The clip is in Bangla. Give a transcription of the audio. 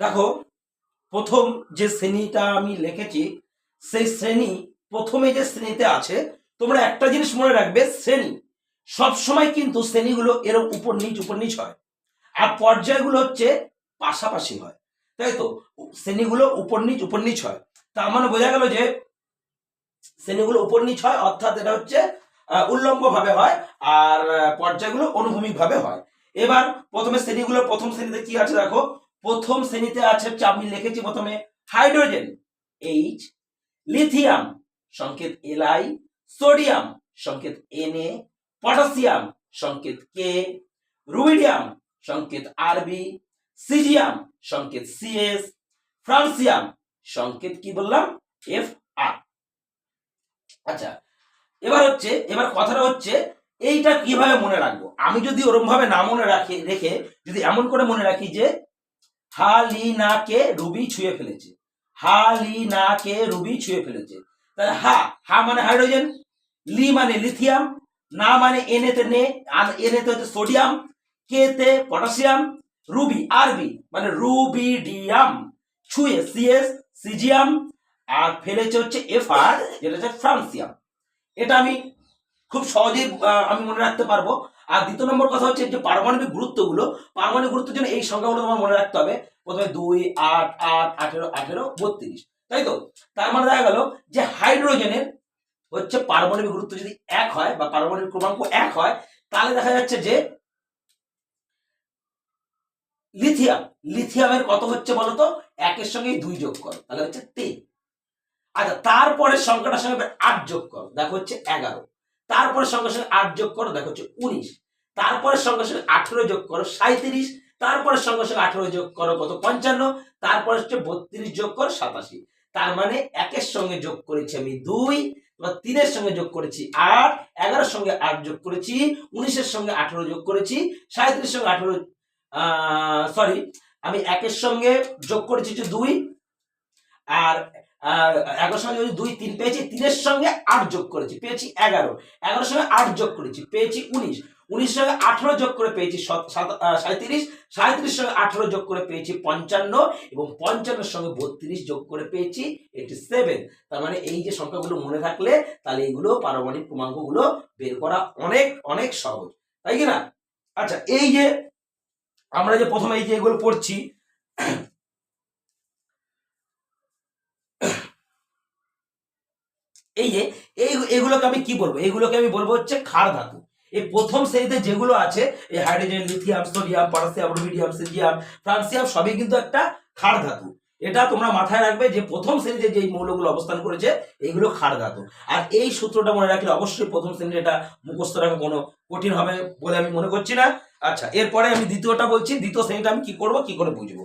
দেখো, প্রথম যে শ্রেণীটা আমি লিখেছি, সেই শ্রেণি, প্রথমে যে শ্রেণীতে আছে, তোমরা একটা জিনিস মনে রাখবে, শ্রেণি। সব সময় কিন্তু শ্রেণীগুলো এরকম উপর নিচ উপর নিচ হয়। আর পর্যায়গুলো হচ্ছে পাশাপাশি হয়। তাই তো? শ্রেণীগুলো উপর নিচ উপর নিচ হয়। তার মানে বোঝা গেল যে, শ্রেণীগুলো উপর নিচ হয়, অর্থাৎ এটা হচ্ছে উল্লম্ব ভাবে হয় আর পর্যায়গুলো অনুভূমিক ভাবে হয়। এবার প্রথমে শ্রেণীগুলো, প্রথম শ্রেণীতে কি আছে দেখো? প্রথম শ্রেণীতে আছে আমি লিখেছি প্রথমে হাইড্রোজেন এইচ লিথিয়াম সংকেত এলআই সোডিয়াম সংকেত এনএ পটাশিয়াম সংকেত কে রুবিডিয়াম সংকেত আরবি সিজিয়াম সংকেত সিএস ফ্রান্সিয়াম সংকেত কি বললাম? এফ আর আচ্ছা এবার হচ্ছে, এবার কথাটা হচ্ছে, এইটা কীভাবে মনে রাখব? আমি যদি ওরম ভাবে না মনে রাখি, রেখে যদি এমন করে মনে রাখি যে, হালিনাকে রুবি ছুঁয়ে ফেলেছে। হালিনাকে রুবি ছুঁয়ে ফেলেছে। তাহলে হা হা মানে হাইড্রোজেন, লি মানে লিথিয়াম, না মানে এনেতে নে, আর এনেতে হচ্ছে সোডিয়াম কে তে পটাশিয়াম, রুবি, আরবি মানে রুবিডিয়াম। ছুঁয়ে, সিএস, সিজিয়াম, আর ফেলেছে হচ্ছে এফ আর, যেটা হচ্ছে ফ্রান্সিয়াম। এটা আমি খুব সহজেই আমি মনে রাখতে পারব। আর দ্বিতীয় নম্বর কথা হচ্ছে যে পারমাণবিক গুরুত্বগুলো, পারমাণবিক গুরুত্বের জন্য এই সংখ্যাগুলো তোমার মনে রাখতে হবে। প্রথমে দুই, আট আট, আঠেরো আঠেরো, বত্রিশ। তাই তো? তার মানে দেখা গেল যে হাইড্রোজেনের হচ্ছে পারমাণবিক গুরুত্ব যদি এক হয় বা পারমাণবিক ক্রমাঙ্ক এক হয়, তাহলে দেখা যাচ্ছে যে লিথিয়াম, লিথিয়ামের কত হচ্ছে বলতো? একের সঙ্গে দুই যোগ কর। তাহলে হচ্ছে তিন। আচ্ছা তারপরে সংখ্যাটার সঙ্গে আট যোগ করো, দেখো হচ্ছে এগারো। তারপরে সঙ্গে সঙ্গে আট যোগ করো, দেখো হচ্ছে উনিশ। তারপরে সঙ্গে সঙ্গে আঠেরো যোগ করো সাঁত্রিশ তারপরে সঙ্গে সঙ্গে আঠেরো যোগ করো, কত? পঞ্চান্ন। তারপরে হচ্ছে বত্রিশ যোগ করো, সাতাশি। তার মানে একের সঙ্গে যোগ করেছি আমি দুই, এবার তিনের সঙ্গে যোগ করেছি আট, এগারোর সঙ্গে আট যোগ করেছি, উনিশের সঙ্গে আঠেরো যোগ করেছি সাঁত্রিশের সঙ্গে আঠেরো সরি আমি একের সঙ্গে যোগ করেছি হচ্ছে দুই, আর এগারোর সঙ্গে যদি দুই তিন পেয়েছি তিনের সঙ্গে আট যোগ করেছি পেয়েছি এগারো। এগারোর সঙ্গে আট যোগ করেছি পেয়েছি উনিশ। উনিশের সঙ্গে আঠেরো যোগ করে পেয়েছি সত- সাত- আহ, সাঁত্রিশ সঙ্গে আঠেরো যোগ করে পেয়েছি পঞ্চান্ন এবং পঞ্চান্নের সঙ্গে বত্রিশ যোগ করে পেয়েছি এইটি সেভেন তার মানে এই যে সংখ্যাগুলো মনে থাকলে তাহলে এইগুলো পারমাণবিক ক্রমাঙ্কগুলো বের করা অনেক অনেক সহজ। তাই কি না? আচ্ছা এই যে আমরা যে প্রথমে এই যে এগুলো পড়ছি এই যে, এই এগুলোকে আমি কি বলব? এগুলোকে আমি বলব হচ্ছে ক্ষার ধাতু। এই প্রথম শ্রেণীতে যেগুলো আছে, এই hydrogen, lithium, sodium, potassium, rubidium caesium francium, সবই কিন্তু একটা ক্ষার ধাতু। এটা তোমরা মাথায় রাখবে যে প্রথম শ্রেণীতে যে মৌলগুলো অবস্থান করেছে, এইগুলো ক্ষার ধাতু। আর এই সূত্রটা মনে রাখলে অবশ্যই প্রথম শ্রেণির এটা মুখস্থ রাখা কোনো কঠিন হবে বলে আমি মনে করছি না। আচ্ছা এরপরে আমি দ্বিতীয়টা বলছি, দ্বিতীয় শ্রেণীটা আমি কি করব, কি করে বুঝব?